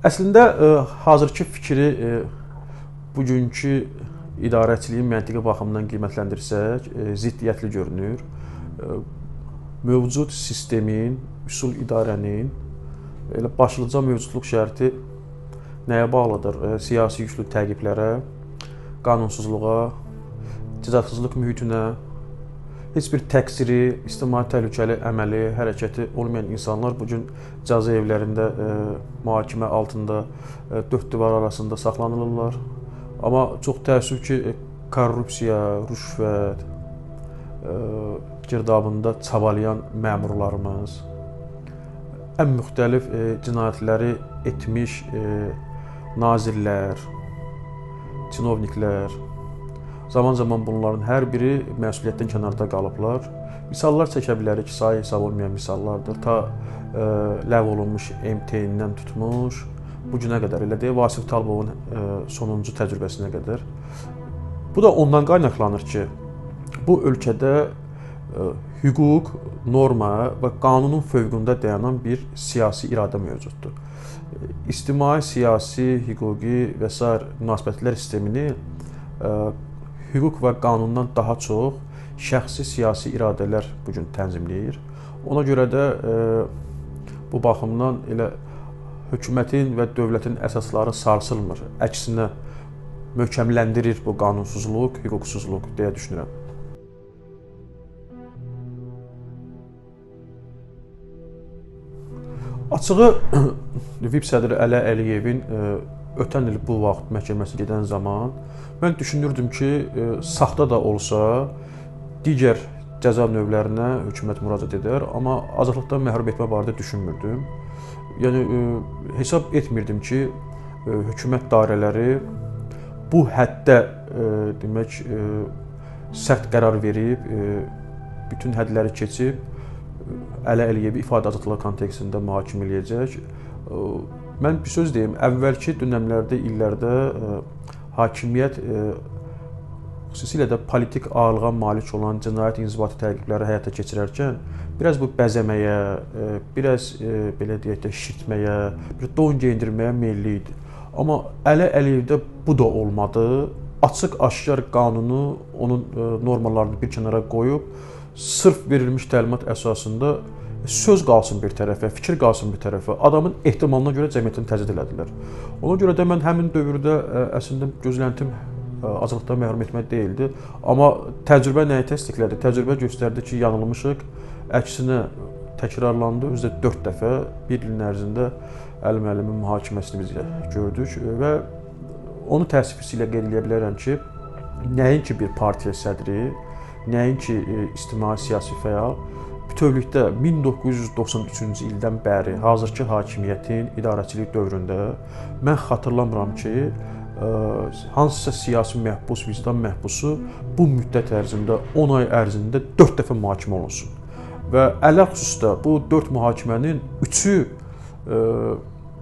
Əslində ə, hazırki fikri ə, bugünkü idarəçiliyin məntiqi baxımından qiymətləndirsək, ə, ziddiyyətli görünür. Mövcud sistemin, üsul idarənin elə başlıca mövcudluq şərti nəyə bağlıdır? Siyasi güclü təqiblərə, qanunsuzluğa, cəzaçəkicilik mühitinə, heç bir təqsiri, ictimai təhlükəli əməli, hərəkəti olmayan insanlar bu gün cəza evlərində ə, mühakimə altında ə, dörd divar arasında saxlanılırlar. Amma çox təəssüf ki, korrupsiya, rüşvət ə, girdabında çabalayan məmurlarımız ən müxtəlif ə, cinayətləri etmiş ə, nazirlər, çinovniklər zaman-zaman bunların hər biri məsuliyyətdən kənarda qalıblar. Misallar çəkə bilərik sayı hesab olmayan misallardır. Ta ə, ləğv olunmuş MTN-dən tutmuş bu günə qədər elə deyə Vasif Talbovun ə, sonuncu təcrübəsinə qədər. Bu da ondan qaynaqlanır ki, bu ölkədə ə, hüquq, norma və qanunun fövqündə dayanan bir siyasi iradə mövcuddur. İctimai, siyasi, hüquqi və sair münasibətlər sistemini ə, hüquq və qanundan daha çox şəxsi siyasi iradələr bu gün tənzimləyir. Ona görə də e, bu baxımdan elə hökumətin və dövlətin əsasları sarsılmır. Əksinə möhkəmləndirir bu qanunsuzluq, hüquqsuzluq deyə düşünürəm. Açığı VIP sədri Əli Əliyevin e, ötən il bu vaxt məhkəməsi gedən zaman mən düşünürdüm ki, e, saxta da olsa digər cəza növlərinə hökumət müraciət edər, amma azadlıqdan məhrum etmə barədə düşünmürdüm. Yəni e, hesab etmirdim ki, e, hökumət dairələri bu həddə demək sərt qərar verib bütün hədləri keçib Əli Əliyevi ifadə azadlığı kontekstində mühakimə eləyəcək. Mən bir söz deyim, əvvəlki dövrlərdə, illərdə ə, e, hakimiyyət ə, e, xüsusilə də politik ağırlığa malik olan cinayət inzibati təqibləri həyata keçirərkən biraz bu bəzəməyə, e, biraz belə deyək də şirtməyə, bir don geyindirməyə meylli idi. Amma Əli Əliyevdə bu da olmadı. Açıq aşkar qanunu, onun normalarını bir kənara qoyub sırf verilmiş təlimat əsasında söz qalsın bir tərəfə, fikir qalsın bir tərəfə. Adamın ehtimalına görə cəmiyyətini təzyiq elədilər. Ona görə də mən həmin dövrdə əslində gözləntim azadlıqdan məhrum etmək deyildi. Amma təcrübə nəyi təsdiqlədi? Təcrübə göstərdi ki, yanılmışıq. Əksinə təkrarlandı. Özü də 4 dəfə bir ilin ərzində Əli müəllimin mühakiməsini biz gördük və onu təəssüflə qeyd edə bilərəm ki, nəinki bir partiya sədri, nəinki ictimai siyasi fəal, bütövlükdə 1993-cü ildən bəri hazırki hakimiyyətin idarəçilik dövründə mən xatırlamıram ki, hansısa siyasi məhbus, vicdan məhbusu bu müddət ərzində 10 ay ərzində 4 dəfə mühakimə olunsun. Və ələxüsusda bu 4 mühakimənin 3-ü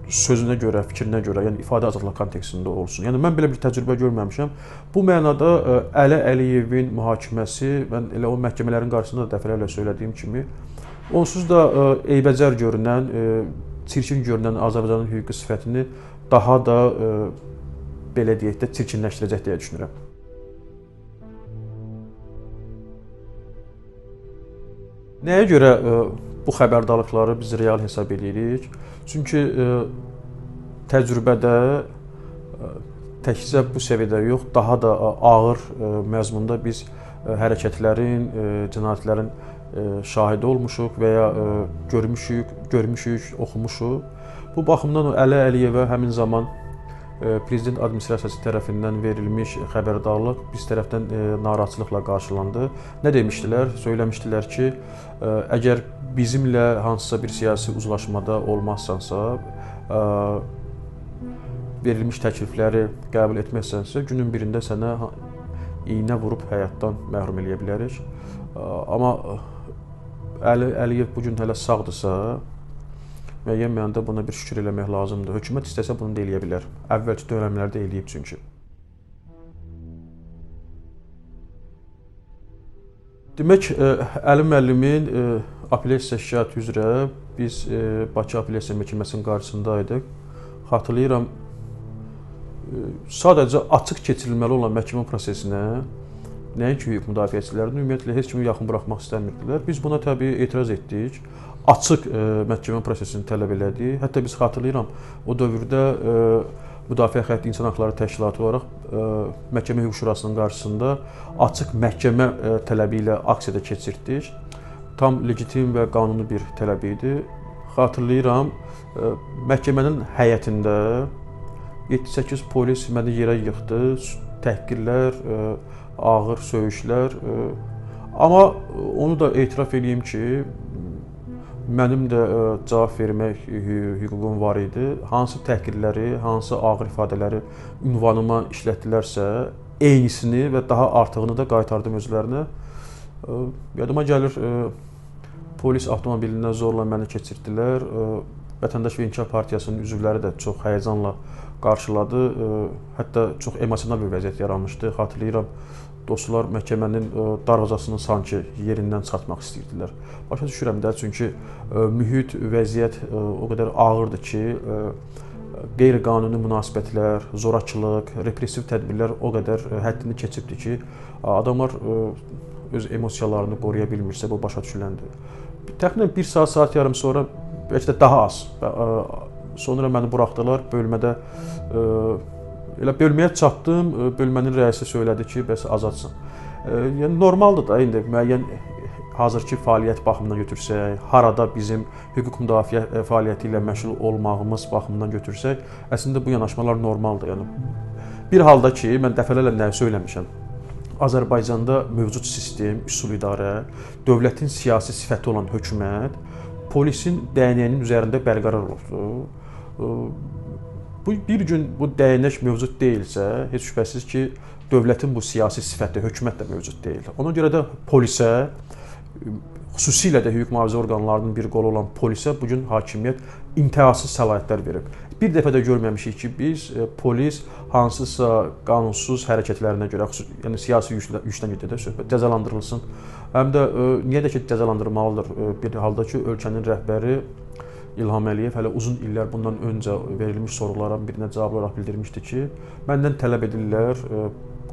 sözünə görə, fikrinə görə, yəni ifadə azadlığı kontekstində olsun. Yəni mən belə bir təcrübə görməmişəm. Bu mənada e, Əli Əliyevin mühakiməsi, mən elə o məhkəmələrin qarşısında da dəfələrlə söylədiyim kimi, onsuz da e, eybəcər görünən, e, çirkin görünən Azərbaycanın hüquqi sifətini daha da belə deyək də çirkinləşdirəcək deyə düşünürəm. Nəyə görə bu xəbərdarlıqları biz real hesab edirik? Çünki e, təcrübədə e, təkcə bu səviyyədə yox, daha da ağır e, məzmunda biz hərəkətlərin, cinayətlərin şahidi olmuşuq və ya görmüşük, görmüşük, oxumuşuq. Bu baxımdan Əli Əliyevə həmin zaman prezident administrasiyası tərəfindən verilmiş xəbərdarlıq biz tərəfdən narahatçılıqla qarşılandı. Nə demişdilər? Söyləmişdilər ki, əgər bizimlə hansısa bir siyasi uzlaşmada olmazsansa, verilmiş təklifləri qəbul etməzsənsə, günün birində sənə iynə vurub həyatdan məhrum eləyə bilərik. Amma Əli Əliyev bu gün hələ sağdırsa, müəyyən mənada buna bir şükür eləmək lazımdır. Hökumət istəsə bunu da eləyə bilər. Əvvəlki dövrlərdə eləyib çünki. Demək, Əli müəllimin apellyasiya şikayəti üzrə biz Bakı Apellyasiya Məhkəməsinin qarşısında idik. xatırlayıram sadəcə açıq keçirilməli olan məhkəmə prosesinə nəinki hüquq müdafiəçilərini ümumiyyətlə heç kimi yaxın buraxmaq istəmirdilər. Biz buna təbii etiraz etdik. Açıq ə, məhkəmə prosesini tələb elədik. Hətta biz xatırlayıram o dövrdə ə, Müdafiə Xətti İnsan Hüquqları Təşkilatı olaraq ə, Məhkəmə Hüquq Şurasının qarşısında açıq məhkəmə ə, tələbi ilə aksiyada keçirtdik. Tam legitim və qanuni bir tələb idi. Xatırlayıram, ə, məhkəmənin həyətində 7-8 polis məni yerə yıxdı, təhqirlər, ağır söyüşlər. Amma onu da etiraf eləyim ki, mənim də cavab vermək hüququm var idi. Hansı təhqirləri, hansı ağır ifadələri ünvanıma işlətdilərsə, eynisini və daha artığını da qaytardım özlərinə. Yadıma gəlir polis avtomobilindən zorla məni keçirdilər. Vətəndaş və İnkişaf Partiyasının üzvləri də çox həyəcanla qarşıladı. Hətta çox emosional bir vəziyyət yaranmışdı. Xatırlayıram, dostlar məhkəmənin darvazasını sanki yerindən çatmaq istəyirdilər. Başa düşürəm də, çünki mühit, vəziyyət o qədər ağırdır ki, qeyri-qanuni münasibətlər, zorakılıq, repressiv tədbirlər o qədər həddini keçibdi ki, adamlar öz emosiyalarını qoruya bilmirsə bu başa düşüləndir. Təxminən 1 saat, saat yarım sonra bəlkə də daha az Sonra məni buraxdılar bölmədə. Elə bölməyə çatdım, bölmənin rəisi söylədi ki, bəs azadsan. Yəni normaldır da indi müəyyən hazırki fəaliyyət baxımından götürsək, harada bizim hüquq müdafiə fəaliyyəti ilə məşğul olmağımız baxımından götürsək, əslində bu yanaşmalar normaldır. Yəni bir halda ki, mən dəfələrlə nə söyləmişəm. Azərbaycanda mövcud sistem, üsul idarə, dövlətin siyasi sifəti olan hökumət polisin dəyənəyinin üzərində bərqərar olubdur bu bir gün bu dəyənək mövcud deyilsə, heç şübhəsiz ki, dövlətin bu siyasi sifəti, hökumət də mövcud deyil. Ona görə də polisə xüsusilə də hüquq mühafizə orqanlarının bir qolu olan polisə bu gün hakimiyyət intihasız səlahiyyətlər verib. Bir dəfə də görməmişik ki, biz e, polis hansısa qanunsuz hərəkətlərinə görə, yəni siyasi yüklə, yükdən gedir söhbət cəzalandırılsın. Həm də e, niyə də ki cəzalandırmalıdır e, bir halda ki, ölkənin rəhbəri İlham Əliyev hələ uzun illər bundan öncə verilmiş sorulara birinə cavab olaraq bildirmişdi ki, məndən tələb edirlər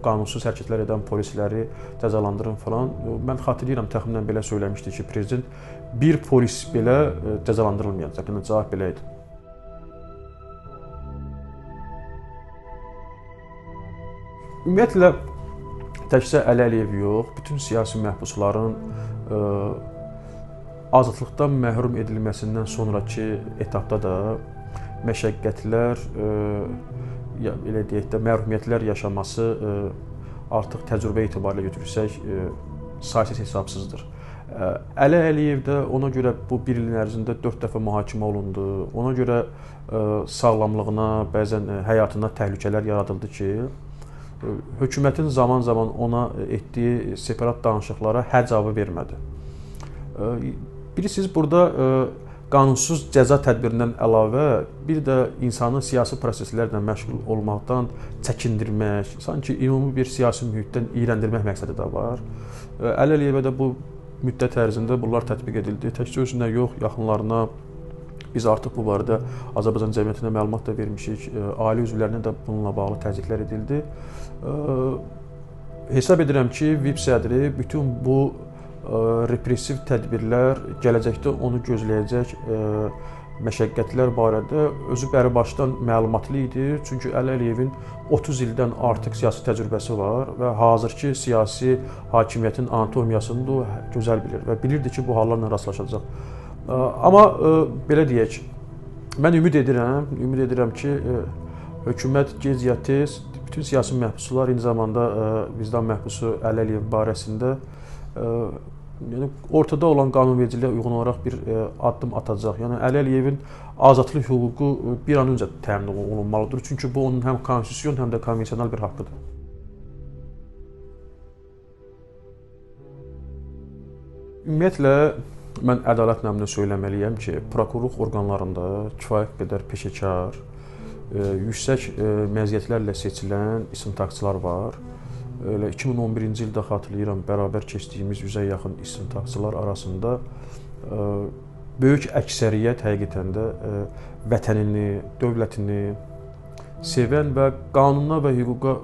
qanunsuz hərəkətlər edən polisləri cəzalandırın falan. Mən xatırlayıram təxminən belə söyləmişdi ki, prezident bir polis belə cəzalandırılmayacaq. Yəni cavab belə idi. Ümumiyyətlə təkcə Əli Əliyev yox, bütün siyasi məhbusların ə, azadlıqdan məhrum edilməsindən sonrakı etapda da məşəqqətlər, e, ya belə deyək də, məhrumiyyətlər yaşaması e, artıq təcrübə etibarilə götürsək e, saysız hesabsızdır. Əli Əliyev də ona görə bu 1 ilin ərzində 4 dəfə mühakimə olundu. Ona görə sağlamlığına, bəzən həyatına təhlükələr yaradıldı ki, hökumətin zaman-zaman ona etdiyi separat danışıqlara hə cavabı vermədi. Bilirsiniz, burada e, qanunsuz cəza tədbirindən əlavə bir də insanı siyasi proseslərlə məşğul olmaqdan çəkindirmək, sanki ümumi bir siyasi mühitdən iyrəndirmək məqsədi də var. E, Əli Əliyevə də bu müddət ərzində bunlar tətbiq edildi. Təkcə özünə yox, yaxınlarına biz artıq bu barədə Azərbaycan cəmiyyətinə məlumat da vermişik. E, ailə üzvlərinə də bununla bağlı təzyiqlər edildi. Hesab edirəm ki, VIP sədri bütün bu repressiv tədbirlər gələcəkdə onu gözləyəcək məşəqqətlər barədə özü bəri başdan məlumatlı idi. Çünki Əli Əliyevin 30 ildən artıq siyasi təcrübəsi var və hazırki siyasi hakimiyyətin anatomiyasını da gözəl bilir və bilirdi ki, bu hallarla rastlaşacaq. Amma belə deyək, mən ümid edirəm, ümid edirəm ki, hökumət gec ya tez bütün siyasi məhbuslar eyni zamanda vicdan məhbusu Əli Əliyev barəsində yəni ortada olan qanunvericiliyə uyğun olaraq bir e, addım atacaq. Yəni Əli Əliyevin azadlıq hüququ e, bir an öncə təmin olunmalıdır. Çünki bu onun həm konstitusion, həm də konvensional bir haqqıdır. Ümumiyyətlə mən ədalət naminə söyləməliyəm ki, prokurorluq orqanlarında kifayət qədər peşəkar, e, yüksək məziyyətlərlə seçilən istintaqçılar var elə 2011-ci ildə xatırlayıram, bərabər keçdiyimiz 100-ə yaxın istintaqçılar arasında böyük əksəriyyət həqiqətən də vətənini, dövlətini sevən və qanuna və hüquqa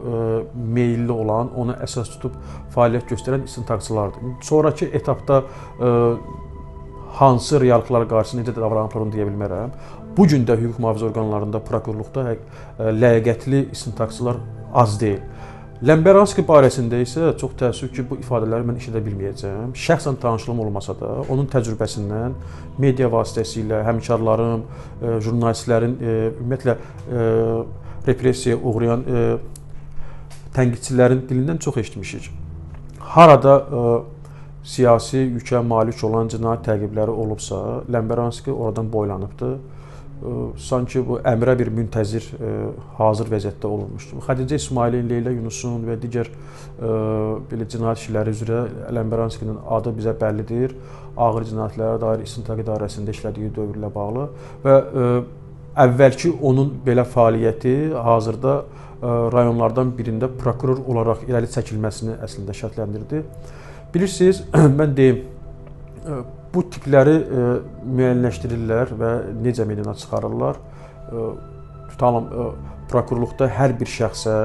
meylli olan, ona əsas tutub fəaliyyət göstərən istintaqçılardır. Sonrakı etapda hansı reallıqlar qarşısında necə davranıblar onu deyə bilmərəm. Bu gün də hüquq mühafizə orqanlarında, prokurorluqda ə, ləyaqətli istintaqçılar az deyil. Ləmbəranski barəsində isə çox təəssüf ki, bu ifadələri mən eşidə bilməyəcəm. Şəxsən tanışlığım olmasa da, onun təcrübəsindən media vasitəsilə həmkarlarım, jurnalistlərin ümumiyyətlə repressiyaya uğrayan tənqidçilərin dilindən çox eşitmişik. Harada siyasi yükə malik olan cinayət təqibləri olubsa, Ləmbəranski oradan boylanıbdı sanki bu əmrə bir müntəzir hazır vəziyyətdə olunmuşdu. Xədicə İsmailin, Leyla Yunusun və digər belə cinayət işləri üzrə Ləmbəranskinin adı bizə bəllidir. Ağır cinayətlərə dair istintaq idarəsində işlədiyi dövrlə bağlı və əvvəlki onun belə fəaliyyəti hazırda rayonlardan birində prokuror olaraq irəli çəkilməsini əslində şərtləndirdi. Bilirsiniz, mən deyim, bu tipləri e, müəyyənləşdirirlər və necə meydana çıxarırlar. E, tutalım e, prokurorluqda hər bir şəxsə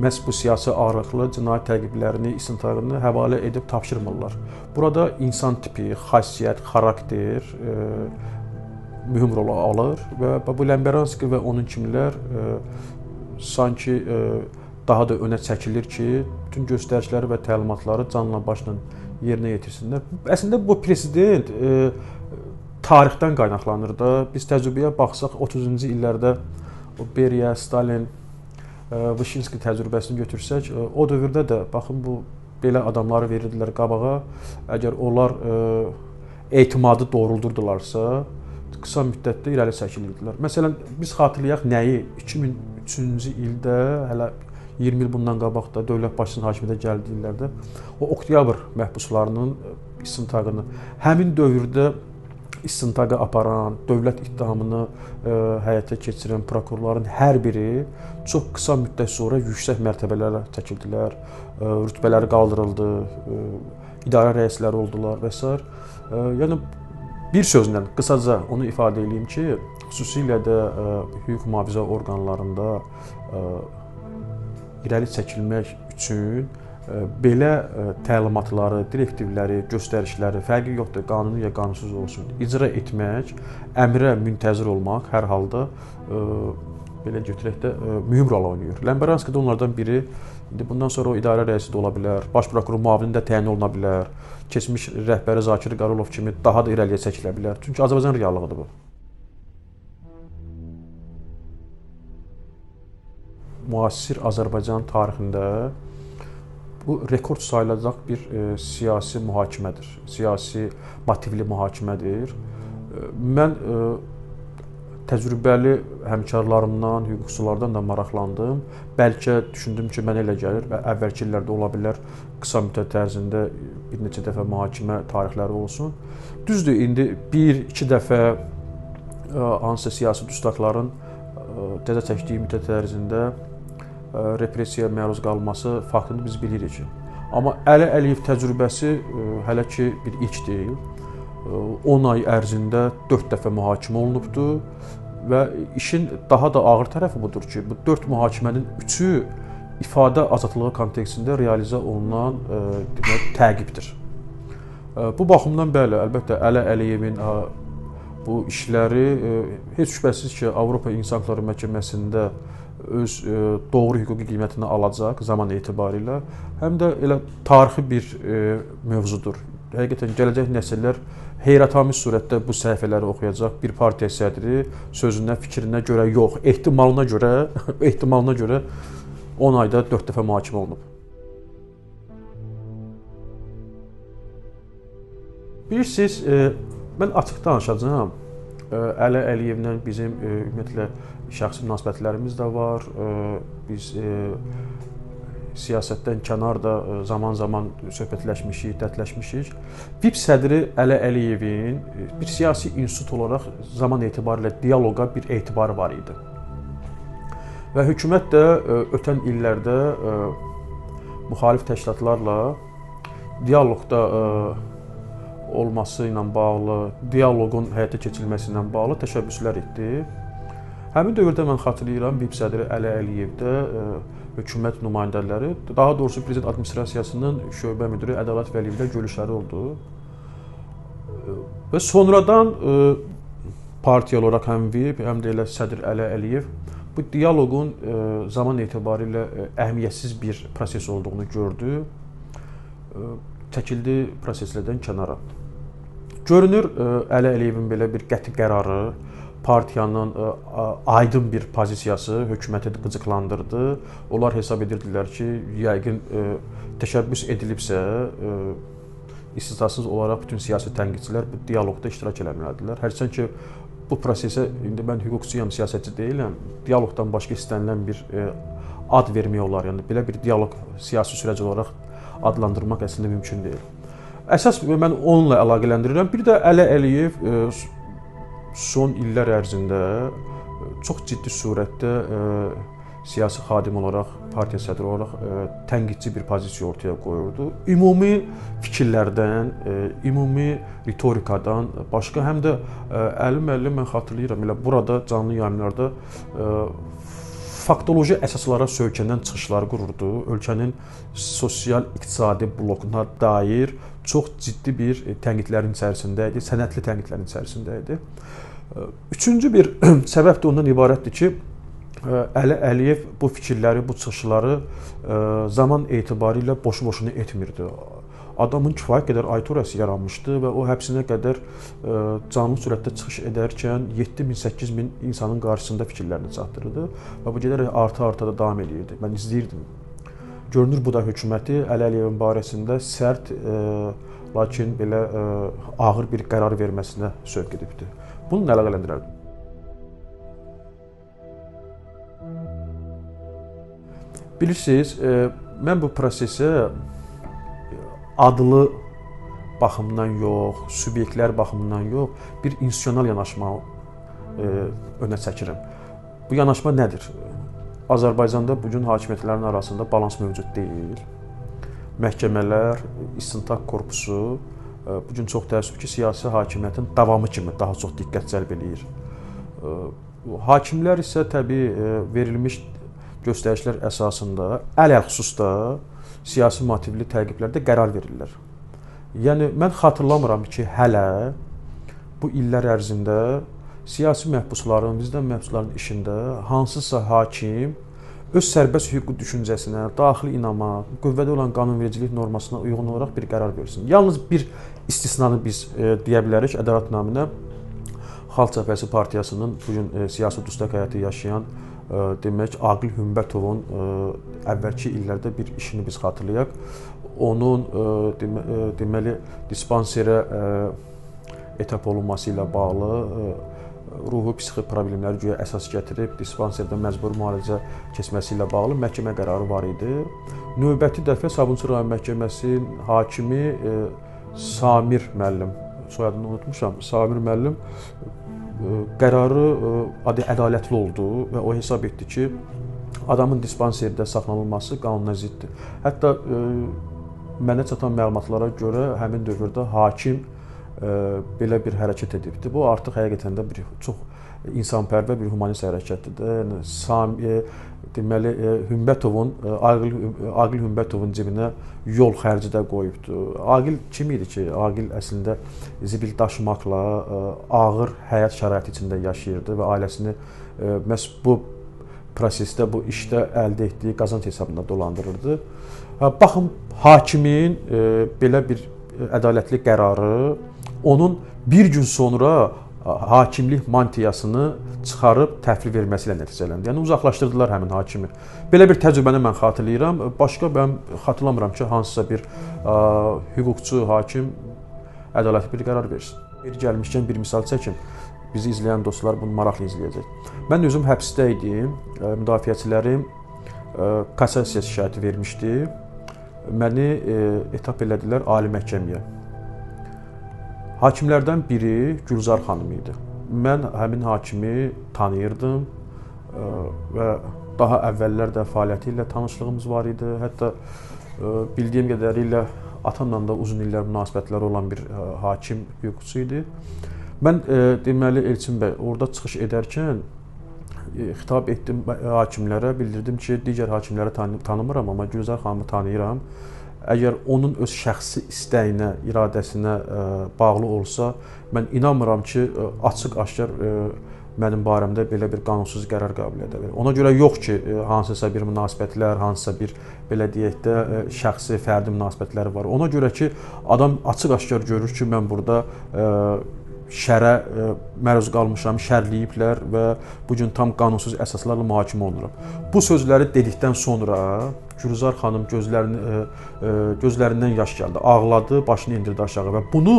məhz bu siyasi ağırlıqlı cinayət təqiblərini, istintaqını həvalə edib tapşırmırlar. Burada insan tipi, xassiyyət, xarakter e, mühüm rol alır və bu Ləmbəranski və onun kimilər e, sanki e, daha da önə çəkilir ki, bütün göstərişləri və təlimatları canla başla yerinə yetirsinlər. Əslində bu prezident e, tarixdən qaynaqlanır da. Biz təcrübəyə baxsaq 30-cu illərdə o Beriya, Stalin, e, Vışinski təcrübəsini götürsək, e, o dövrdə də baxın bu belə adamları verirdilər qabağa. Əgər onlar e, etimadı doğruldurdularsa, qısa müddətdə irəli çəkilirdilər. Məsələn, biz xatırlayaq nəyi 2003-cü ildə hələ 20 il bundan qabaq da dövlət başçısının hakimiyyətə gəldiyi illərdə o oktyabr məhbuslarının e, istintaqını həmin dövrdə istintaqa aparan, dövlət ittihamını e, həyata keçirən prokurorların hər biri çox qısa müddət sonra yüksək mərtəbələrə çəkildilər, e, rütbələri qaldırıldı, ə, idarə rəisləri oldular və s. Yəni bir sözlə qısaca onu ifadə edeyim ki, xüsusilə də ə, hüquq mühafizə orqanlarında ə, irəli çəkilmək üçün e, belə e, təlimatları, direktivləri, göstərişləri fərqi yoxdur, qanuni ya qanunsuz olsun, icra etmək, əmrə müntəzir olmaq hər halda e, belə götürək də mühüm rol oynayır. Ləmbəranski də onlardan biri. İndi bundan sonra o idarə rəisi də ola bilər, baş prokuror müavini də təyin oluna bilər. Keçmiş rəhbəri Zakir Qarolov kimi daha da irəliyə çəkilə bilər. Çünki Azərbaycan reallığıdır bu. Müasir Azərbaycan tarixində bu rekord sayılacaq bir e, siyasi mühakimədir. Siyasi motivli mühakimədir. E, mən e, təcrübəli həmkarlarımdan, hüquqçulardan da maraqlandım. Bəlkə düşündüm ki, mənə elə gəlir və əvvəlki illərdə ola bilər qısa müddət ərzində bir neçə dəfə mühakimə tarixləri olsun. Düzdür, indi 1-2 dəfə e, hansısa siyasi dustaqların e, cəza çəkdiyi müddət ərzində repressiyaya məruz qalması faktını biz bilirik. Amma Əli Əliyev təcrübəsi hələ ki bir ilk deyil. 10 ay ərzində 4 dəfə mühakimə olunubdu və işin daha da ağır tərəfi budur ki, bu 4 mühakimənin 3-ü ifadə azadlığı kontekstində realizə olunan demək təqibdir. Bu baxımdan bəli, əlbəttə Əli Əliyevin bu işləri heç şübhəsiz ki, Avropa İnsan Hüquqları Məhkəməsində öz e, doğru hüquqi qiymətini alacaq zaman etibarilə, həm də elə tarixi bir e, mövzudur. Həqiqətən gələcək nəsillər heyrətamiz surətdə bu səhifələri oxuyacaq. Bir partiya sədri sözünə, fikrinə görə yox, ehtimalına görə, ehtimalına görə 10 ayda 4 dəfə mühakimə olunub. Bilirsiniz, e, mən açıq danışacağam. Əli Əliyevlə bizim ümumiyyətlə şəxsi münasibətlərimiz də var. Biz siyasətdən kənar da zaman-zaman söhbətləşmişik, dərdləşmişik. VIP sədri Əli Əliyevin bir siyasi institut olaraq zaman etibarilə dialoqa bir etibarı var idi. Və hökumət də ötən illərdə müxalif təşkilatlarla dialoqda olması ilə bağlı, dialoqun həyata keçirilməsi ilə bağlı təşəbbüslər etdi. Həmin dövrdə mən xatırlayıram, BIP sədri Əli Əliyev də hökumət nümayəndələri, daha doğrusu prezident administrasiyasının şöbə müdiri Ədalət Vəliyev ilə görüşləri oldu. Və sonradan partiya olaraq həm VIP, həm də elə sədr Əli Əliyev bu dialoqun zaman etibarilə əhəmiyyətsiz bir proses olduğunu gördü. Çəkildi proseslərdən kənara. Görünür Əli Əliyevin belə bir qəti qərarı partiyanın aydın bir pozisiyası hökuməti qıcıqlandırdı. Onlar hesab edirdilər ki, yəqin təşəbbüs edilibsə istisnasız olaraq bütün siyasi tənqidçilər bu dialoqda iştirak etməlidirlər. Hərçənd ki, bu prosesə indi mən hüquqçuyam, siyasətçi deyiləm. Dialoqdan başqa istənilən bir ad vermək olar. Yəni belə bir dialoq siyasi sürəc olaraq adlandırmaq əslində mümkün deyil. Əsas mən onunla əlaqələndirirəm. Bir də Əli Əliyev son illər ərzində çox ciddi surətdə siyasi xadim olaraq, partiya sədri olaraq tənqidçi bir pozisiya ortaya qoyurdu. Ümumi fikirlərdən, ümumi ritorikadan başqa həm də Əli müəllim mən xatırlayıram elə burada canlı yayımlarda faktoloji əsaslara söykənən çıxışlar qururdu. Ölkənin sosial-iqtisadi blokuna dair çox ciddi bir tənqidlərin içərisində idi, sənədli tənqidlərin içərisində idi. Üçüncü bir səbəb də ondan ibarətdir ki, Əli Əliyev bu fikirləri, bu çıxışları zaman etibarilə boşu-boşuna etmirdi. Adamın kifayət qədər auditoriyası yaranmışdı və o həbsinə qədər canlı sürətdə çıxış edərkən 7000, 8000 insanın qarşısında fikirlərini çatdırırdı və bu gedərək arta-arta da davam edirdi. Mən izləyirdim. Görünür bu da hökuməti Əli Əliyevin barəsində sərt, lakin belə ağır bir qərar verməsinə sövq edibdi. Bununla əlaqələndirərdim. Bilirsiniz, mən bu prosesə adlı baxımından yox, subyektlər baxımından yox, bir institusional yanaşma önə çəkirəm. Bu yanaşma nədir? Azərbaycanda bu gün hakimiyyətlərin arasında balans mövcud deyil. Məhkəmələr, istintaq korpusu bu gün çox təəssüf ki, siyasi hakimiyyətin davamı kimi daha çox diqqət cəlb eləyir. Hakimlər isə təbii verilmiş göstərişlər əsasında ələxüsusda siyasi motivli təqiblərdə qərar verirlər. Yəni mən xatırlamıram ki, hələ bu illər ərzində siyasi məhbusların, bizdən məhbusların işində hansısa hakim öz sərbəst hüquqi düşüncəsinə, daxili inama, qüvvədə olan qanunvericilik normasına uyğun olaraq bir qərar versin. Yalnız bir istisnanı biz e, deyə bilərik ədalət naminə Xalq Cəbhəsi partiyasının bu gün e, siyasi dustaq həyatı yaşayan demək Aqil Hümbətovun əvvəlki illərdə bir işini biz xatırlayaq. Onun deməli dispanserə etap olunması ilə bağlı ruhi psixi problemləri güya əsas gətirib dispanserdə məcburi müalicə keçməsi ilə bağlı məhkəmə qərarı var idi. Növbəti dəfə Sabunçu rayon məhkəməsinin hakimi Samir müəllim, soyadını unutmuşam. Samir müəllim qərarı adi ədalətli oldu və o hesab etdi ki, adamın dispanserdə saxlanılması qanuna ziddir. Hətta mənə çatan məlumatlara görə həmin dövrdə hakim belə bir hərəkət edibdi. Bu artıq həqiqətən də bir çox insanpərvər bir humanist hərəkətdir. Yəni Sam deməli Hümbətovun Aqil Aqil Hümbətovun cibinə yol xərci də qoyubdu. Aqil kim idi ki, Aqil əslində zibil daşımaqla ağır həyat şəraiti içində yaşayırdı və ailəsini məhz bu prosesdə, bu işdə əldə etdiyi qazanc hesabına dolandırırdı. Baxın, hakimin belə bir ədalətli qərarı onun bir gün sonra hakimlik mantiyasını çıxarıb təhvil verməsi ilə nəticələndi. Yəni uzaqlaşdırdılar həmin hakimi. Belə bir təcrübəni mən xatırlayıram. Başqa mən xatırlamıram ki, hansısa bir ə, hüquqçu, hakim ədalətli bir qərar versin. Bir gəlmişkən bir misal çəkim. Bizi izləyən dostlar bunu maraqlı izləyəcək. Mən özüm həbsdə idim. Müdafiəçilərim kassasiya şikayəti vermişdi. Məni etap elədilər ali məhkəməyə. Hakimlərdən biri Gülzar xanım idi. Mən həmin hakimi tanıyırdım və daha əvvəllər də fəaliyyəti ilə tanışlığımız var idi. Hətta bildiyim qədərilə atamla da uzun illər münasibətləri olan bir ə, hakim hüquqçu idi. Mən deməli Elçin bəy orada çıxış edərkən xitab etdim hakimlərə, bildirdim ki, digər hakimləri tanı tanımıram, amma Gülzar xanımı tanıyıram. Əgər onun öz şəxsi istəyinə, iradəsinə ə, bağlı olsa, mən inanmıram ki, ə, açıq-aşkar ə, mənim barəmdə belə bir qanunsuz qərar qəbul edə bilər. Ona görə yox ki, hansısa bir münasibətlər, hansısa bir belə deyək də şəxsi, fərdi münasibətləri var. Ona görə ki, adam açıq-aşkar görür ki, mən burada şərə məruz qalmışam, şərləyiblər və bu gün tam qanunsuz əsaslarla mühakimə olunuram. Bu sözləri dedikdən sonra Gülzar xanım gözlərini gözlərindən yaş gəldi, ağladı, başını endirdi aşağı və bunu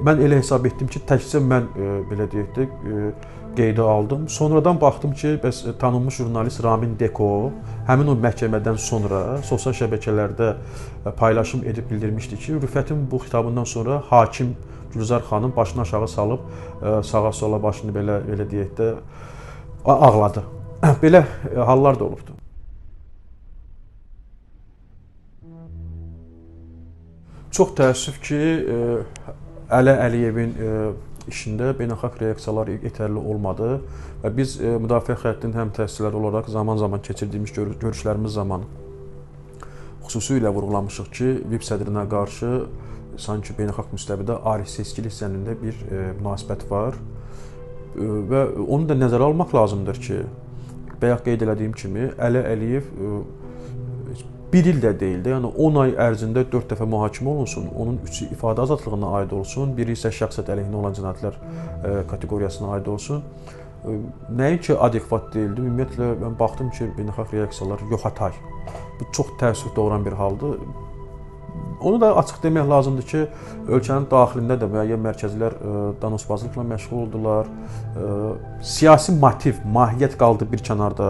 mən elə hesab etdim ki, təkcə mən e, belə deyək də e, qeydə aldım. Sonradan baxdım ki, bəs tanınmış jurnalist Ramin Deko həmin o məhkəmədən sonra sosial şəbəkələrdə e, paylaşım edib bildirmişdi ki, Rüfətin bu xitabından sonra hakim Gülzar xanım başını aşağı salıb sağa sola başını belə belə deyək də ağladı. Belə hallar da olubdu. Çox təəssüf ki, Əli Əliyevin e, işində beynəlxalq reaksiyalar yetərli olmadı və biz e, müdafiə xəttinin həm təsisləri olaraq zaman-zaman keçirdiyimiz görüşlərimiz zamanı xüsusilə vurğulamışıq ki, VIP sədrinə qarşı sanki beynəlxalq müstəvidə Arif seçkilik zənnində bir e, münasibət var və onu da nəzərə almaq lazımdır ki, bayaq qeyd etdiyim kimi Əli Əliyev 1 il də deyil də, yəni 10 ay ərzində 4 dəfə mühakimə olunsun, onun 3-ü ifadə azadlığına aid olsun, biri isə şəxsiyyət əleyhinə olan cinayətlər e, kateqoriyasına aid olsun. E, nəinki adekvat deyildi, ümumiyyətlə mən baxdım ki, beynəlxalq reaksiyalar yoxatay. Bu çox təəssüf doğuran bir haldır. Onu da açıq demək lazımdır ki, ölkənin daxilində də müəyyən mərkəzlər e, danosbazlıqla məşğul oldular. E, siyasi motiv, mahiyyət qaldı bir kənarda.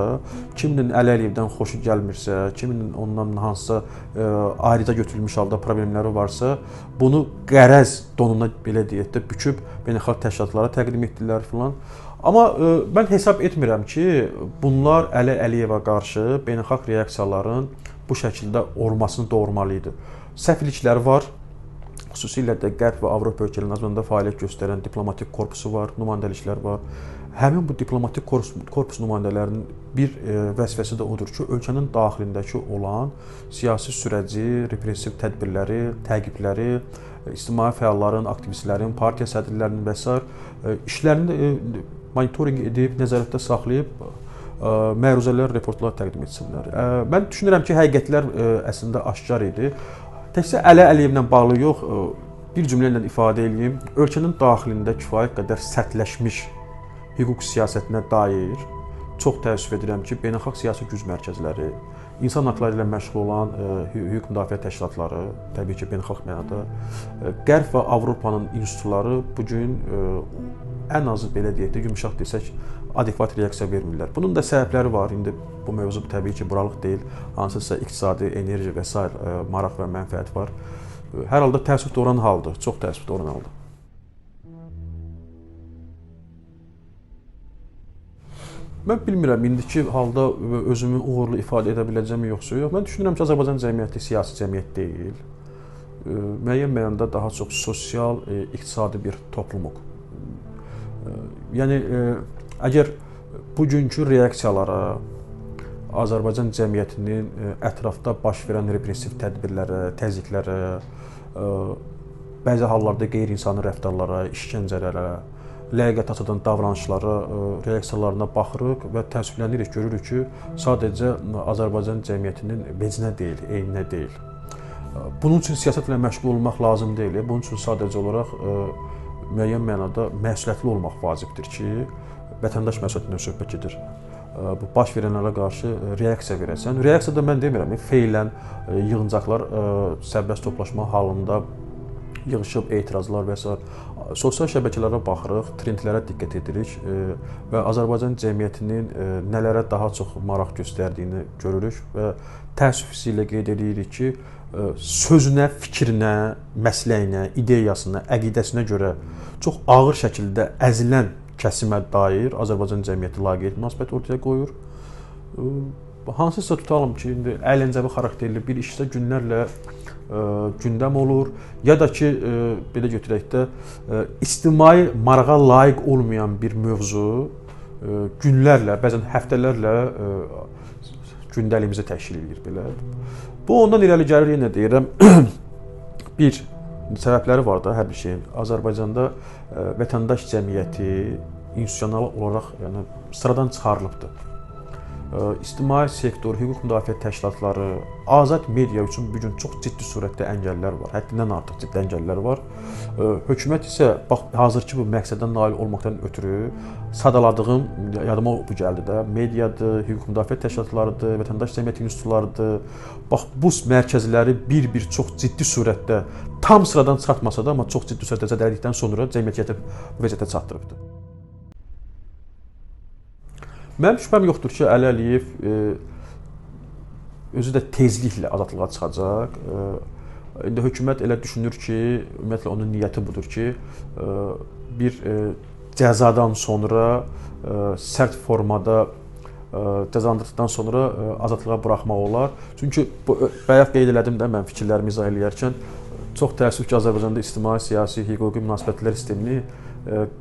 Kiminin Əli Əliyevdən xoşu gəlmirsə, kiminin ondan hansısa e, ayrıca götürülmüş halda problemləri varsa, bunu qərəz donuna belə deyək də büküb beynəlxalq təşkilatlara təqdim etdilər filan. Amma ə, mən hesab etmirəm ki, bunlar Əli Əliyevə qarşı beynəlxalq reaksiyaların bu şəkildə olmasını doğurmalı idi səhvliklər var. Xüsusilə də Qərb və Avropa ölkələrinin azmında fəaliyyət göstərən diplomatik korpusu var, nümayəndəliklər var. Həmin bu diplomatik korpus, korpus nümayəndələrinin bir e, vəzifəsi də odur ki, ölkənin daxilindəki olan siyasi sürəci, repressiv tədbirləri, təqibləri, e, ictimai fəalların, aktivistlərin, partiya sədrlərinin və s. E, işlərini monitorinq edib, nəzarətdə saxlayıb məruzələr, reportlar təqdim etsinlər. Mən düşünürəm ki, həqiqətlər əslində aşkar idi. Təkcə Əli Əliyevlə bağlı yox, e, bir cümlə ilə ifadə edeyim, ölkənin daxilində kifayət qədər sərtləşmiş hüquq siyasətinə dair çox təəssüf edirəm ki, beynəlxalq siyasi güc mərkəzləri, insan hüquqları ilə məşğul olan e, hüquq müdafiə təşkilatları, təbii ki, beynəlxalq mənada e, Qərb və Avropanın institutları bu gün ən azı belə deyək də yumşaq desək, adekvat reaksiya vermirlər. Bunun da səbəbləri var. İndi bu mövzu təbii ki, buralıq deyil. Hansısa iqtisadi, enerji və s. maraq və mənfəət var. Hər halda təəssüf doğuran haldır. Çox təəssüf doğuran haldır. Mən bilmirəm indiki halda özümü uğurlu ifadə edə biləcəmmi yoxsa yox. Mən düşünürəm ki, Azərbaycan cəmiyyəti siyasi cəmiyyət deyil. Müəyyən mənada daha çox sosial, iqtisadi bir toplumuq. Yəni Əgər bugünkü reaksiyalara Azərbaycan cəmiyyətinin e, ətrafda baş verən repressiv tədbirlərə, təzyiqlərə, e, bəzi hallarda qeyri-insani rəftarlara, işgəncələrə, ləyaqət açıdan davranışlara, e, reaksiyalarına baxırıq və təəssüflənirik, görürük ki, sadəcə Azərbaycan cəmiyyətinin vecinə deyil, eyninə deyil. Bunun üçün siyasətlə məşğul olmaq lazım deyil. Bunun üçün sadəcə olaraq müəyyən mənada məsuliyyətli olmaq vacibdir ki, vətəndaş məsuliyyətindən söhbət gedir. Bu baş verənlərə qarşı reaksiya verəsən. Reaksiya da mən demirəm, feilən yığıncaqlar sərbəst toplaşma halında yığılıb etirazlar və s. sosial şəbəkələrə baxırıq, trendlərə diqqət edirik və Azərbaycan cəmiyyətinin nələrə daha çox maraq göstərdiyini görürük və təəssüf hissi ilə qeyd edirik ki, sözünə, fikrinə, məsləyinə, ideyasına, əqidəsinə görə çox ağır şəkildə əzilən kəsimə dair Azərbaycan cəmiyyəti laqeyd münasibət ortaya qoyur. hansısa tutalım ki, indi əyləncəli xarakterli bir işdə günlərlə gündəm olur ya da ki, belə götürək də ictimai marağa layiq olmayan bir mövzu günlərlə, bəzən həftələrlə gündəliyimizi təşkil edir belə. Bu ondan irəli gəlir yenə deyirəm. bir səbəbləri var da hər bir şeyin. Azərbaycanda ə, vətəndaş cəmiyyəti institusional olaraq yəni sıradan çıxarılıbdır. İctimai sektor, hüquq müdafiə təşkilatları, azad media üçün bu gün çox ciddi surətdə əngəllər var. Həddindən artıq ciddi əngəllər var. Hökumət isə bax hazırki bu məqsədə nail olmaqdan ötürü sadaladığım yadıma bu gəldi də. Mediadır, hüquq müdafiə təşkilatlarıdır, vətəndaş cəmiyyəti institutlarıdır. Bax bu mərkəzləri bir-bir çox ciddi surətdə tam sıradan çıxartmasa da, amma çox ciddi surətdə zədələdikdən sonra cəmiyyəti vəziyyətə çatdırıbdı. Mənim şübhəm yoxdur ki, Əli Əliyev e, özü də tezliklə azadlığa çıxacaq. E, İndi hökumət elə düşünür ki, ümumiyyətlə onun niyyəti budur ki, e, bir e, cəzadan sonra e, sərt formada e, cəzalandırdıqdan sonra e, azadlığa buraxmaq olar. Çünki bu bayaq qeyd elədim də mən fikirlərimi izah eləyərkən çox təəssüf ki, Azərbaycanda ictimai, siyasi, hüquqi münasibətlər sistemini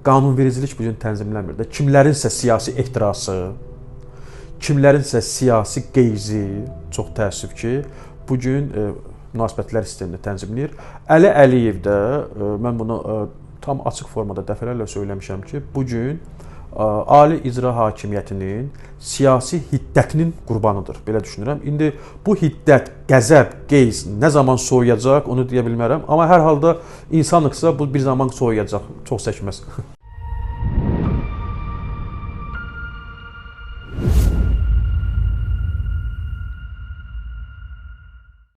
qanunvericilik bu gün tənzimləmir də. Kimlərinsə siyasi ehtirası, kimlərinsə siyasi qeyzi çox təəssüf ki, bu gün e, münasibətlər sistemini tənzimləyir. Əli Əliyev də e, mən bunu e, tam açıq formada dəfələrlə söyləmişəm ki, bu gün ali icra hakimiyyətinin siyasi hiddətinin qurbanıdır. Belə düşünürəm. İndi bu hiddət, qəzəb, qeyz nə zaman soyuyacaq, onu deyə bilmərəm, amma hər halda insanlıqsa bu bir zaman soyuyacaq, çox çəkməz.